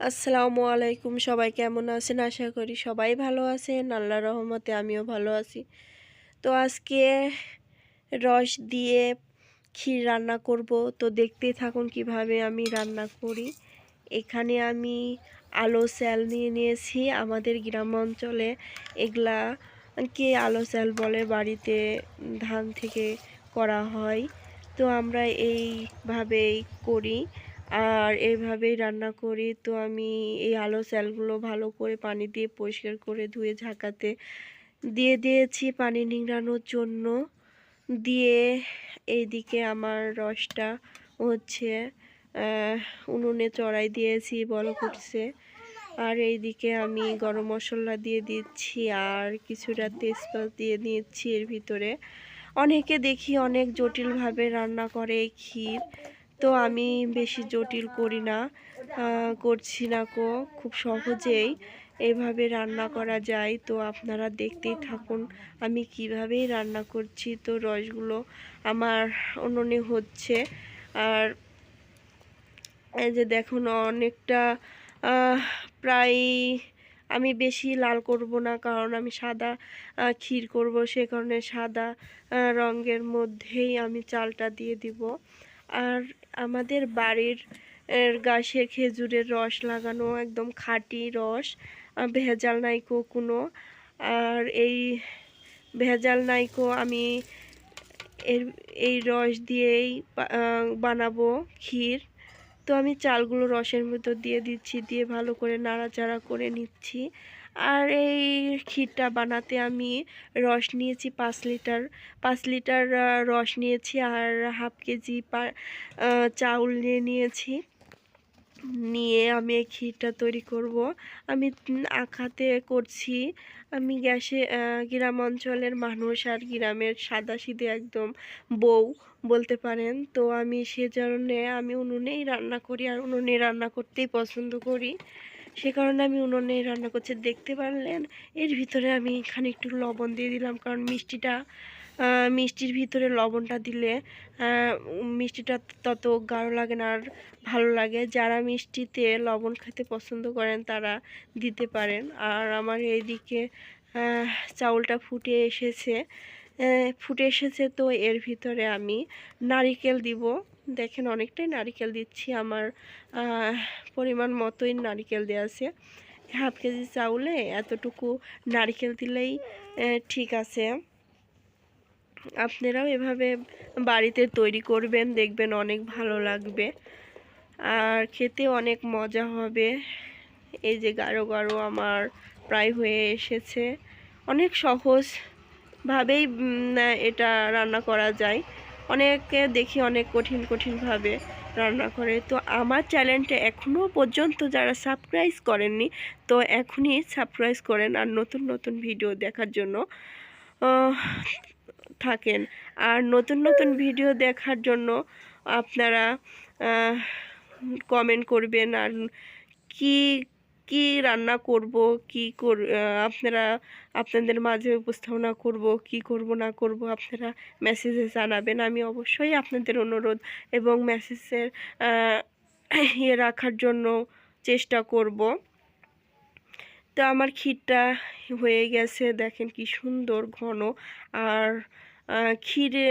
আসসালামু আলাইকুম, সবাই কেমন আছেন? আশা করি সবাই ভালো আছেন। আল্লাহ রহমতে আমিও ভালো আছি। তো আজকে রস দিয়ে ক্ষীর রান্না করব। তো দেখতেই থাকুন কীভাবে আমি রান্না করি। এখানে আমি আলো স্যাল নিয়ে নিয়েছি। আমাদের গ্রাম অঞ্চলে এগুলা কে আলো স্যাল বলে? বাড়িতে ধান থেকে করা হয়। তো আমরা এইভাবেই করি। আর এইভাবেই রান্না করি। তো আমি এই আলো স্যালগুলো ভালো করে পানি দিয়ে পরিষ্কার করে ধুয়ে ঝাঁকাতে দিয়ে দিয়েছি পানি নিংড়ানোর জন্য। দিয়ে এইদিকে আমার রসটা হচ্ছে উনুনে চড়াই দিয়েছি বল করছে। আর এইদিকে আমি গরম মশলা দিয়ে দিচ্ছি আর কিছুটা তেজপাত দিয়ে দিচ্ছি এর ভিতরে। অনেকে দেখি অনেক জটিলভাবে রান্না করে ক্ষীর। তো আমি বেশি জটিল করি না করছি না কো, খুব সহজেই এভাবে রান্না করা যায়। তো আপনারা দেখতেই থাকুন আমি কিভাবেই রান্না করছি। তো রসগুলো আমার উনুনে হচ্ছে আর এই যে দেখুন অনেকটা প্রায় আমি বেশি লাল করব না কারণ আমি সাদা ক্ষীর করব। সে কারণে সাদা রঙের মধ্যেই আমি চালটা দিয়ে দিব। আর আমাদের বাড়ির গাছে খেজুরের রস লাগানো, একদম খাঁটি রস ভেজাল নাইকো কোনো। আর এই ভেজাল নাইকো আমি এর, এই রস দিয়েই বানাবো ক্ষীর। তো আমি চালগুলো রসের মধ্যে দিয়ে দিচ্ছি, দিয়ে ভালো করে নাড়াচাড়া করে নিচ্ছি। আর এই ক্ষীরটা বানাতে আমি রস নিয়েছি পাঁচ লিটার। পাঁচ লিটার রস নিয়েছি আর হাফ কেজি পা চাউল নিয়ে নিয়েছি। নিয়ে আমি এই ক্ষীরটা তৈরি করব। আমি আখাতে করছি। আমি গ্যাসে গ্রাম অঞ্চলের মানুষ আর গ্রামের সাদা সিধে একদম বউ বলতে পারেন। তো আমি সেজন্যে আমি উনুনেই রান্না করি আর উনুনে রান্না করতেই পছন্দ করি। সে কারণে আমি উনুনে রান্না করছি। দেখতে পারলেন, এর ভিতরে আমি এখানে একটু লবণ দিয়ে দিলাম, কারণ মিষ্টিটা মিষ্টির ভিতরে লবণটা দিলে মিষ্টিটা তত গাঢ় লাগে না আর ভালো লাগে। যারা মিষ্টিতে লবণ খেতে পছন্দ করেন, তারা দিতে পারেন। আর আমার এইদিকে চাউলটা ফুটে এসেছে। ফুটে এসেছে তো এর ভিতরে আমি নারিকেল দিব। দেখেন অনেকটাই নারিকেল দিচ্ছি আমার পরিমাণ মতোই নারিকেল দেওয়া আছে। হাফ কেজি চাউলে এতটুকু নারিকেল দিলেই ঠিক আছে। আপনারাও এভাবে বাড়িতে তৈরি করবেন, দেখবেন অনেক ভালো লাগবে। আর খেতে অনেক মজা হবে। এই যে গাঢ় গাঢ় আমার প্রায় হয়ে এসেছে। অনেক সহজভাবেই এটা রান্না করা যায়। অনেকে দেখি অনেক কঠিন, কঠিনভাবে রান্না করে। তো আমার চ্যানেলটা এখনও পর্যন্ত যারা সাবস্ক্রাইব করেননি, তো এখনই সাবস্ক্রাইব করেন আর নতুন নতুন ভিডিও দেখার জন্য থাকেন। আর নতুন নতুন ভিডিও দেখার জন্য আপনারা কমেন্ট করবেন আর কি কি রান্না করব, কি কর আপনারা, আপনাদের মাঝে উপস্থাপনা করব, কি করব, না করব, আপনারা মেসেজে জানাবেন। আমি অবশ্যই আপনাদের অনুরোধ এবং মেসেজের ইয়ে রাখার জন্য চেষ্টা করব। তো আমার ক্ষীরটা হয়ে গেছে, দেখেন কি সুন্দর ঘন। আর ক্ষীরে